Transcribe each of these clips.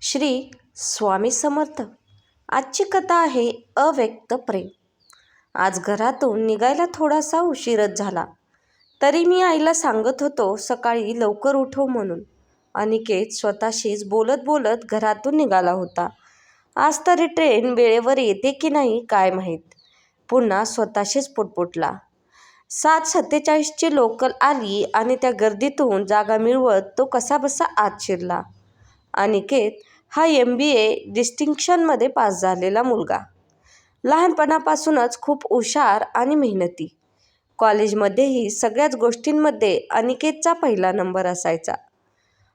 श्री स्वामी समर्थ. आजची कथा आहे अव्यक्त प्रेम. आज घरातून निघायला थोडासा उशीरच झाला. तरी मी आईला सांगत होतो सकाळी लवकर उठो म्हणून. अनिकेत स्वतःशीच बोलत बोलत घरातून निघाला होता. आज तरी ट्रेन वेळेवर येते की नाही काय माहीत. पुन्हा स्वतःशीच पुटपुटला. सात सत्तेचाळीसची लोकल आली आणि त्या गर्दीतून जागा मिळवत तो कसाबसा आत शिरला. अनिकेत हा एम बी ए डिस्टिंक्शनमध्ये पास झालेला मुलगा. लहानपणापासूनच खूप हुशार आणि मेहनती. कॉलेजमध्येही सगळ्याच गोष्टींमध्ये अनिकेतचा पहिला नंबर असायचा.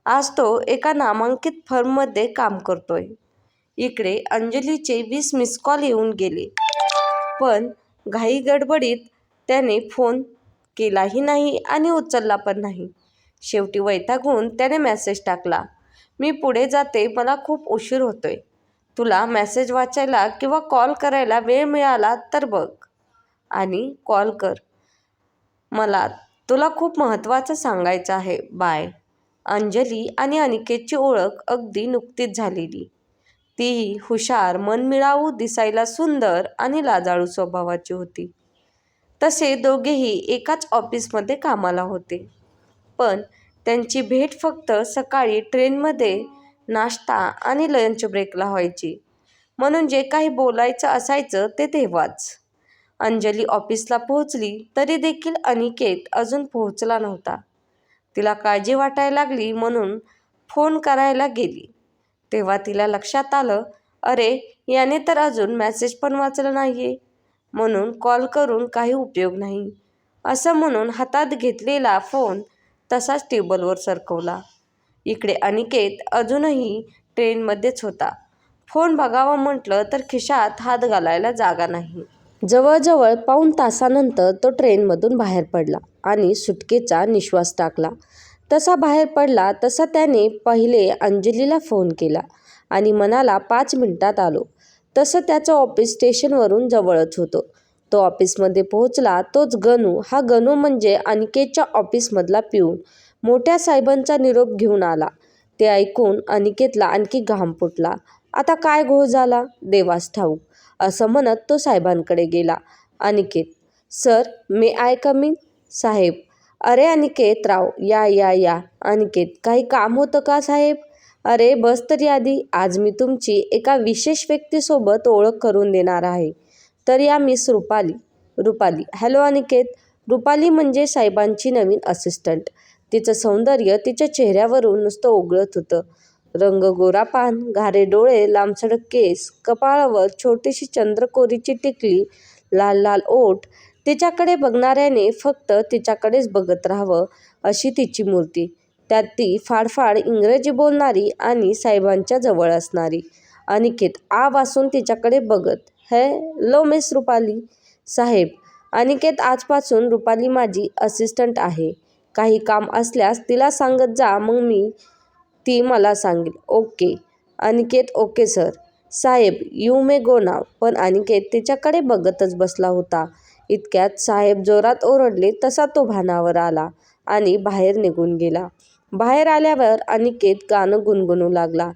आज तो एका नामांकित फर्ममध्ये काम करतोय. इकडे अंजलीचे वीस मिस कॉल येऊन गेले. पण घाई गडबडीत त्याने फोन केलाही नाही आणि उचलला पण नाही. शेवटी वैतागून त्याने मेसेज टाकला. मी पुढे जाते मला खूप उशीर होतोय. तुला मॅसेज वाचायला किंवा कॉल करायला वेळ मिळाला तर बघ. आणि कॉल कर. मला तुला खूप महत्त्वाचं सांगायचं आहे. बाय. अंजली आणि अनिकेतची ओळख अगदी नुकतीच झालेली. तीही हुशार मनमिळावू दिसायला सुंदर आणि लाजाळू स्वभावाची होती. तसे दोघेही एकाच ऑफिसमध्ये कामाला होते. पण त्यांची भेट फक्त सकाळी ट्रेनमध्ये नाश्ता आणि लंच ब्रेकला व्हायची. म्हणून जे काही बोलायचं असायचं ते तेव्हाच. अंजली ऑफिसला पोहोचली तरी देखील अनिकेत अजून पोहोचला नव्हता. तिला काळजी वाटायला लागली म्हणून फोन करायला गेली. तेव्हा तिला लक्षात आलं अरे याने तर अजून मॅसेज पण वाचला नाही आहे म्हणून कॉल करून काही उपयोग नाही. असं म्हणून हातात घेतलेला फोन तसाच टेबलवर सरकवला. इकडे अनिकेत अजूनही ट्रेनमध्येच होता. फोन बघावा म्हटलं तर खिशात हात घालायला जागा नाही. जवळजवळ पाऊण तासानंतर तो ट्रेनमधून बाहेर पडला आणि सुटकेचा निश्वास टाकला. तसा बाहेर पडला तसा त्याने पहिले अंजलीला फोन केला आणि मनाला पाच मिनिटात आलो. तसं त्याचं ऑफिस स्टेशनवरून जवळच होतं. तो ऑफिसमध्ये पोहोचला तोच गणू. हा गणू म्हणजे अनिकेतच्या ऑफिसमधला पिऊन. मोठ्या साहेबांचा निरोप घेऊन आला. ते ऐकून अनिकेतला आणखी घाम फुटला. आता काय घोळ झाला? देवास ठाऊक. असं म्हणत तो साहेबांकडे गेला. Aniket sir may I coming साहेब. अरे अनिकेत राव या या या. अनिकेत काही काम होतं का साहेब? अरे बस तरी आधी. आज मी तुमची एका विशेष व्यक्तीसोबत ओळख करून देणार आहे. तर या मिस रुपाली रुपाली. हॅलो अनिकेत रुपाली म्हणजे साहेबांची नवीन असिस्टंट. तिचं सौंदर्य तिच्या चेहऱ्यावरून नुसतं ओघळत होतं. रंग गोरा पान घारे डोळे लांबसडक केस कपाळावर छोटीशी चंद्रकोरीची टिकली लाल लाल ओठ. तिच्याकडे बघणाऱ्याने फक्त तिच्याकडेच बघत राहावं अशी तिची मूर्ती. त्यात ती फाडफाड इंग्रजी बोलणारी आणि साहेबांच्या जवळ असणारी. अनिकेत आ वासून तिच्याकडे बघत हॅलो मिस रुपाली साहेब. अनिकेत आजपासून रुपाली माझी असिस्टंट आहे. काही काम असल्यास तिला सांगत जा मग मी ती मला सांगेल. Okay. Aniket okay sir. Saheb you may go नाव पण अनिकेत तिच्याकडे बघतच बसला होता. इतक्यात साहेब जोरात ओरडले तसा तो भानावर आला आणि बाहेर निघून गेला. बाहेर आल्यावर अनिकेत गाणं गुणगुणू लागला.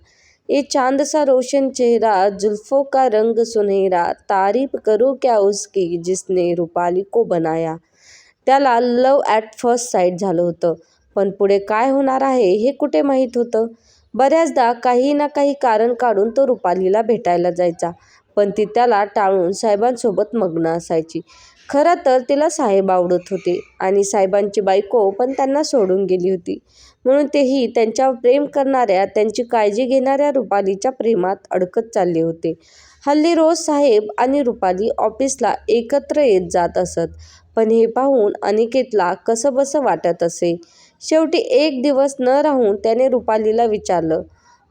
ये चांद सा रोशन चेहरा जुल्फों का रंग सुनहरा। तारीफ करू क्या उसकी जिसने रुपाली को बनाया? त्याला लव ॲट फर्स्ट साईट झालं होतं. पण पुढे काय होणार आहे हे कुठे माहीत होतं? बऱ्याचदा काही ना काही कारण काढून तो रुपालीला भेटायला जायचा. पण ती त्याला टाळून साहेबांसोबत मग्न असायची. खरं तर तिला साहेब आवडत होते आणि साहेबांची बायको पण त्यांना सोडून गेली होती. म्हणून तेही त्यांच्या प्रेम करणाऱ्या त्यांची काळजी घेणाऱ्या रुपालीच्या प्रेमात अडकत चालले होते. हल्ली रोज साहेब आणि रुपाली ऑफिसला एकत्र येत जात असत. पण हे पाहून अनिकेतला कसंबसं वाटत असे. शेवटी एक दिवस न राहून त्याने रुपालीला विचारलं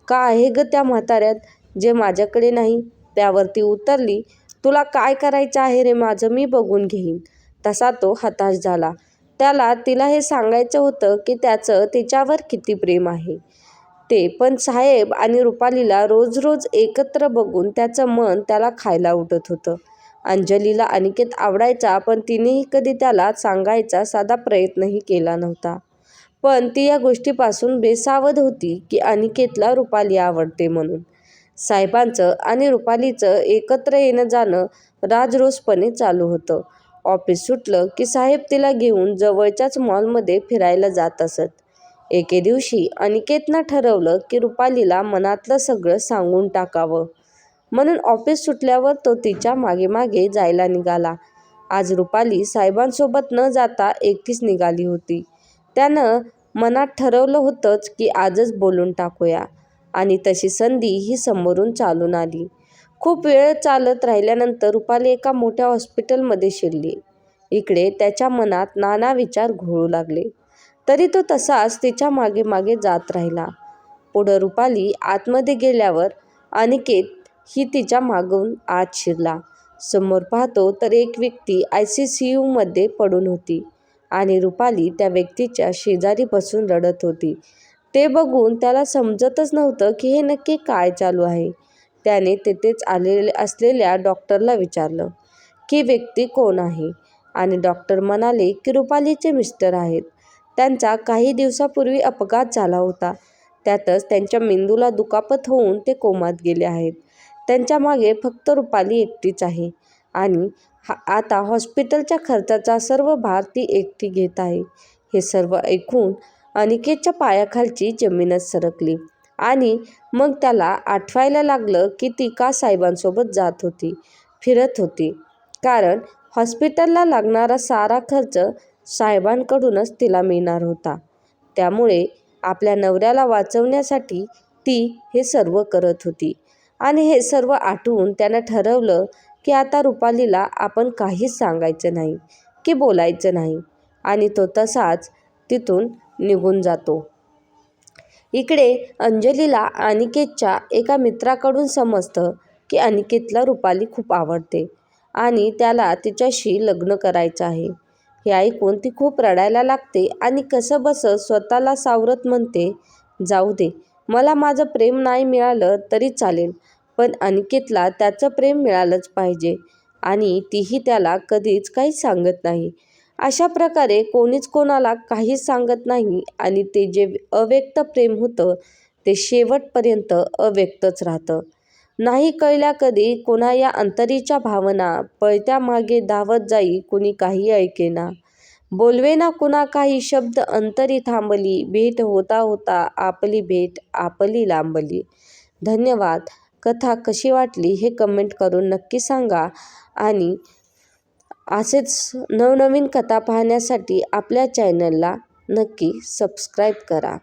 का आहे ग त्या म्हाताऱ्यात? जे माझ्याकडे नाही. त्यावरती उतरली तुला काय करायचं आहे रे माझं? मी बघून घेईन. तसा तो हताश झाला. त्याला तिला हे सांगायचं होतं की त्याचं तिच्यावर किती प्रेम आहे. ते पण साहेब आणि रुपालीला रोज रोज एकत्र बघून त्याचं मन त्याला खायला उठत होतं. अंजलीला अनिकेत आवडायचा पण तिनेही कधी त्याला सांगायचा साधा प्रयत्नही केला नव्हता. पण ती या गोष्टीपासून बेसावध होती की अनिकेतला रुपाली आवडते म्हणून. साहेबांचं आणि रुपालीचं एकत्र येणं जाणं राजरोसपणे चालू होतं. ऑफिस सुटलं की साहेब तिला घेऊन जवळच्याच मॉलमध्ये फिरायला जात असत. एके दिवशी अनिकेतनं ठरवलं की रुपालीला मनातलं सगळं सांगून टाकावं. म्हणून ऑफिस सुटल्यावर तो तिच्या मागेमागे जायला निघाला. आज रुपाली साहेबांसोबत न जाता एकटीच निघाली होती. त्यानं मनात ठरवलं होतंच की आजच बोलून टाकूया आणि तशी संधी ही समोरून चालून आली. खूप वेळ चालत राहिल्यानंतर रुपाली एका मोठ्या हॉस्पिटलमध्ये शिरली. इकडे त्याच्या मनात नाना विचार घोळू लागले. तरी तो तसाच तिच्यामागे मागे जात राहिला. पुढं रुपाली आतमध्ये गेल्यावर अनिकेत ही तिच्या मागून आत शिरला. समोर पाहतो तर एक व्यक्ती आय सी सी यूमध्ये पडून होती आणि रुपाली त्या व्यक्तीच्या शेजारी बसून रडत होती. ते बघून त्याला समजतच नव्हतं की हे नक्की काय चालू आहे. त्याने तेथेच आलेले असलेल्या डॉक्टरला विचारलं की व्यक्ती कोण आहे आणि डॉक्टर म्हणाले की रुपालीचे मिस्टर आहेत. त्यांचा काही दिवसापूर्वी अपघात झाला होता. त्यातच त्यांच्या मेंदूला दुखापत होऊन ते कोमात गेले आहेत. त्यांच्या मागे फक्त रुपाली एकटीच आहे आणि आता हॉस्पिटलच्या खर्चाचा सर्व भार ती एकटी घेत आहे. हे सर्व ऐकून अनिकेतच्या पायाखालची जमीनच सरकली आणि मग त्याला आठवायला लागलं की ती का साहेबांसोबत जात होती, फिरत होती. कारण हॉस्पिटलला लागणारा सारा खर्च साहेबांकडूनच तिला मिळणार होता. त्यामुळे आपल्या नवऱ्याला वाचवण्यासाठी ती हे सर्व करत होती आणि हे सर्व आठवून त्यानं ठरवलं की आता रुपालीला आपण काहीच सांगायचं नाही की बोलायचं नाही आणि तो तसाच तिथून निघून जातो. इकडे अंजलीला अनिकेतच्या एका मित्राकडून समजतं की अनिकेतला रुपाली खूप आवडते आणि त्याला तिच्याशी लग्न करायचं आहे. हे ऐकून ती खूप रडायला लागते आणि कसंबसं स्वतःला सावरत म्हणते, जाऊ दे, मला माझं प्रेम नाही मिळालं तरी चालेल पण अनिकेतला त्याचं प्रेम मिळालंच पाहिजे आणि तीही त्याला कधीच काही सांगत नाही. अशा प्रकारे कोणीच कोणाला काहीच सांगत नाही आणि ते जे अव्यक्त प्रेम होतं ते शेवटपर्यंत अव्यक्तच राहतं. नाही कळल्या कधी कोणा या अंतरीच्या भावना, पळत्या मागे धावत जाई कुणी काही ऐकेना. बोलवेना कुणा काही शब्द अंतरी थांबली, भेट होता होता आपली भेट आपली लांबली. धन्यवाद. कथा कशी वाटली हे कमेंट करून नक्की सांगा आणि असेच नवनवीन कथा पाहण्यासाठी आपल्या चॅनलला नक्की सबस्क्राईब करा.